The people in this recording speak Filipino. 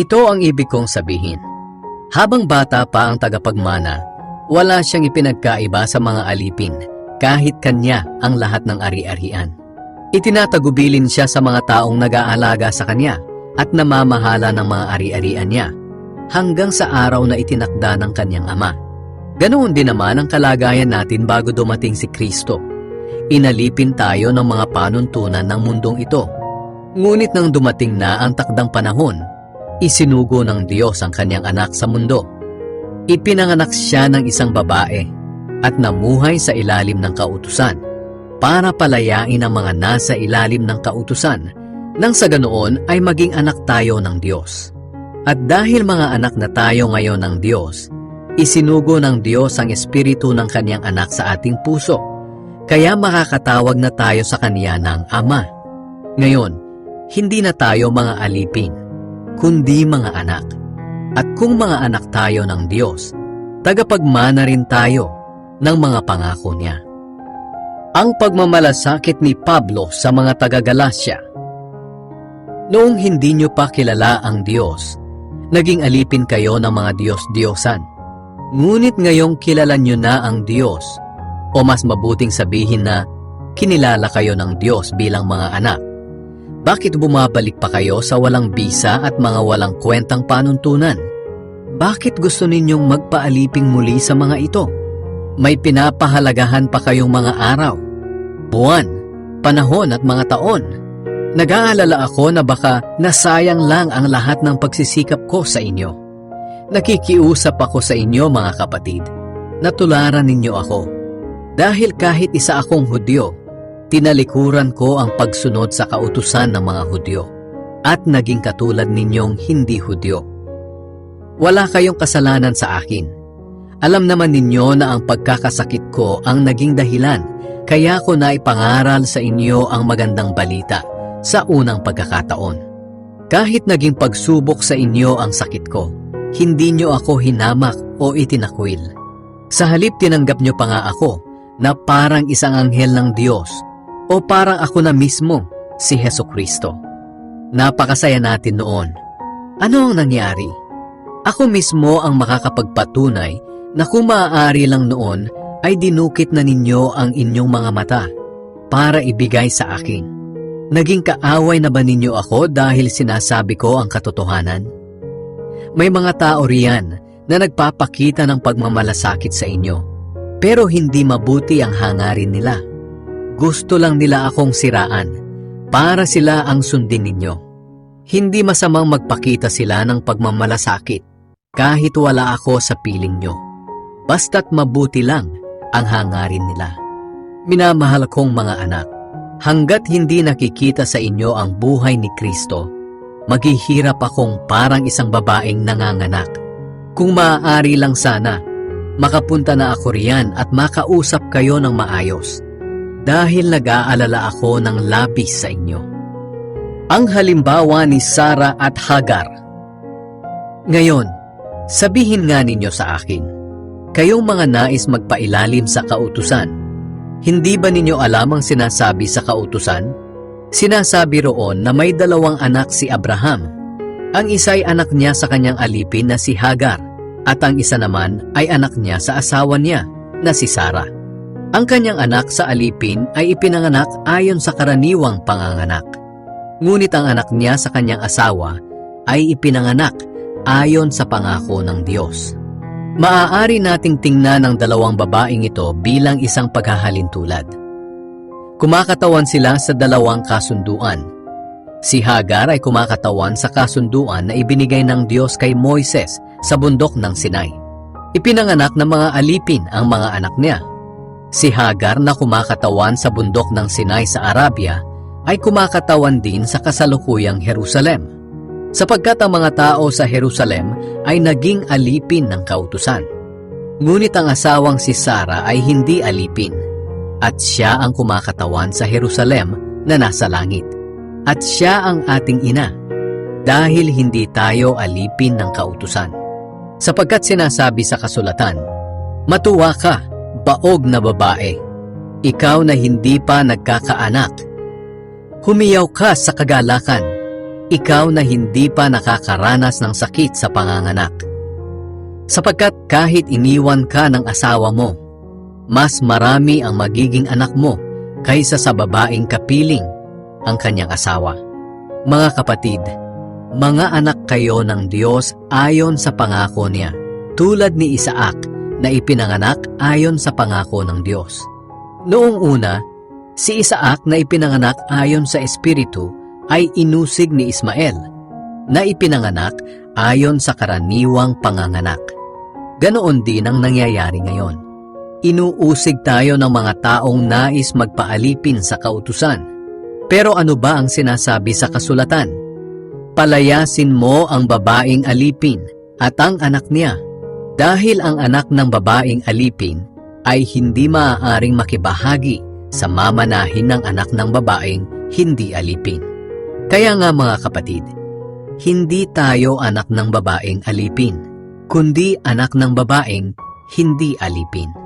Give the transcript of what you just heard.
Ito ang ibig kong sabihin. Habang bata pa ang tagapagmana, wala siyang ipinagkaiba sa mga alipin kahit kanya ang lahat ng ari-arian. Itinatagubilin siya sa mga taong nag-aalaga sa kanya at namamahala ng mga ari-arian niya hanggang sa araw na itinakda ng kanyang ama. Ganoon din naman ang kalagayan natin bago dumating si Kristo. Inalipin tayo ng mga panuntunan ng mundong ito. Ngunit nang dumating na ang takdang panahon, isinugo ng Diyos ang kanyang anak sa mundo. Ipinanganak siya ng isang babae at namuhay sa ilalim ng kautusan para palayain ang mga nasa ilalim ng kautusan nang sa ganoon ay maging anak tayo ng Diyos. At dahil mga anak na tayo ngayon ng Diyos, isinugo ng Diyos ang espiritu ng kanyang anak sa ating puso, kaya makakatawag na tayo sa kanya ng Ama. Ngayon, hindi na tayo mga alipin, kundi mga anak. At kung mga anak tayo ng Diyos, tagapagmana rin tayo ng mga pangako niya. Ang pagmamalasakit ni Pablo sa mga taga-Galasya Noong hindi nyo pa kilala ang Diyos, naging alipin kayo ng mga Diyos-Diyosan. Ngunit ngayong kilala nyo na ang Diyos, o mas mabuting sabihin na kinilala kayo ng Diyos bilang mga anak, bakit bumabalik pa kayo sa walang bisa at mga walang kwentang panuntunan? Bakit gusto ninyong magpaaliping muli sa mga ito? May pinapahalagahan pa kayong mga araw, buwan, panahon at mga taon. Nag-aalala ako na baka nasayang lang ang lahat ng pagsisikap ko sa inyo. Nakikiusap ako sa inyo mga kapatid, na tularan ninyo ako. Dahil kahit isa akong Hudyo, tinalikuran ko ang pagsunod sa kautusan ng mga Hudyo at naging katulad ninyong hindi Hudyo. Wala kayong kasalanan sa akin. Alam naman ninyo na ang pagkakasakit ko ang naging dahilan kaya ko na ipangaral sa inyo ang magandang balita sa unang pagkakataon. Kahit naging pagsubok sa inyo ang sakit ko, hindi nyo ako hinamak o itinakwil. Sa halip tinanggap nyo pa nga ako na parang isang anghel ng Diyos o parang ako na mismo si Heso Kristo. Napakasaya natin noon. Ano ang nangyari? Ako mismo ang makakapagpatunay na kung maaari lang noon ay dinukit na ninyo ang inyong mga mata para ibigay sa akin. Naging kaaway na ba ninyo ako dahil sinasabi ko ang katotohanan? May mga tao riyan na nagpapakita ng pagmamalasakit sa inyo, pero hindi mabuti ang hangarin nila. Gusto lang nila akong siraan para sila ang sundin ninyo. Hindi masamang magpakita sila ng pagmamalasakit kahit wala ako sa piling nyo. Basta't mabuti lang ang hangarin nila. Minamahal kong mga anak, hanggat hindi nakikita sa inyo ang buhay ni Kristo, maghihirap akong parang isang babaeng nanganganak. Kung maaari lang sana, makapunta na ako riyan at makausap kayo ng maayos dahil nag-aalala ako ng labis sa inyo. Ang halimbawa ni Sara at Hagar. Ngayon, sabihin nga ninyo sa akin, kayong mga nais magpailalim sa kautusan, hindi ba ninyo alam ang sinasabi sa kautusan? Sinasabi roon na may dalawang anak si Abraham. Ang isa ay anak niya sa kanyang alipin na si Hagar at ang isa naman ay anak niya sa asawa niya na si Sarah. Ang kanyang anak sa alipin ay ipinanganak ayon sa karaniwang panganganak. Ngunit ang anak niya sa kanyang asawa ay ipinanganak ayon sa pangako ng Diyos. Maaari nating tingnan ang dalawang babaeng ito bilang isang paghahalintulad. Kumakatawan sila sa dalawang kasunduan. Si Hagar ay kumakatawan sa kasunduan na ibinigay ng Diyos kay Moises sa bundok ng Sinai. Ipinanganak ng mga alipin ang mga anak niya. Si Hagar na kumakatawan sa bundok ng Sinai sa Arabia ay kumakatawan din sa kasalukuyang Jerusalem. Sapagkat ang mga tao sa Jerusalem ay naging alipin ng kautusan. Ngunit ang asawang si Sara ay hindi alipin at siya ang kumakatawan sa Jerusalem na nasa langit. At siya ang ating ina dahil hindi tayo alipin ng kautusan. Sapagkat sinasabi sa kasulatan, Matuwa ka, baog na babae, ikaw na hindi pa nagkakaanak. Humiyaw ka sa kagalakan, ikaw na hindi pa nakakaranas ng sakit sa panganganak. Sapagkat kahit iniwan ka ng asawa mo, mas marami ang magiging anak mo kaysa sa babaeng kapiling ang kanyang asawa. Mga kapatid, mga anak kayo ng Diyos ayon sa pangako niya, tulad ni Isaac na ipinanganak ayon sa pangako ng Diyos. Noong una, si Isaac na ipinanganak ayon sa Espiritu ay inusig ni Ismael, na ipinanganak ayon sa karaniwang panganganak. Ganoon din ang nangyayari ngayon. Inuusig tayo ng mga taong nais magpaalipin sa kautusan. Pero ano ba ang sinasabi sa kasulatan? Palayasin mo ang babaeng alipin at ang anak niya dahil ang anak ng babaeng alipin ay hindi maaaring makibahagi sa mamanahin ng anak ng babaeng hindi alipin. Kaya nga mga kapatid, hindi tayo anak ng babaeng alipin, kundi anak ng babaeng hindi alipin.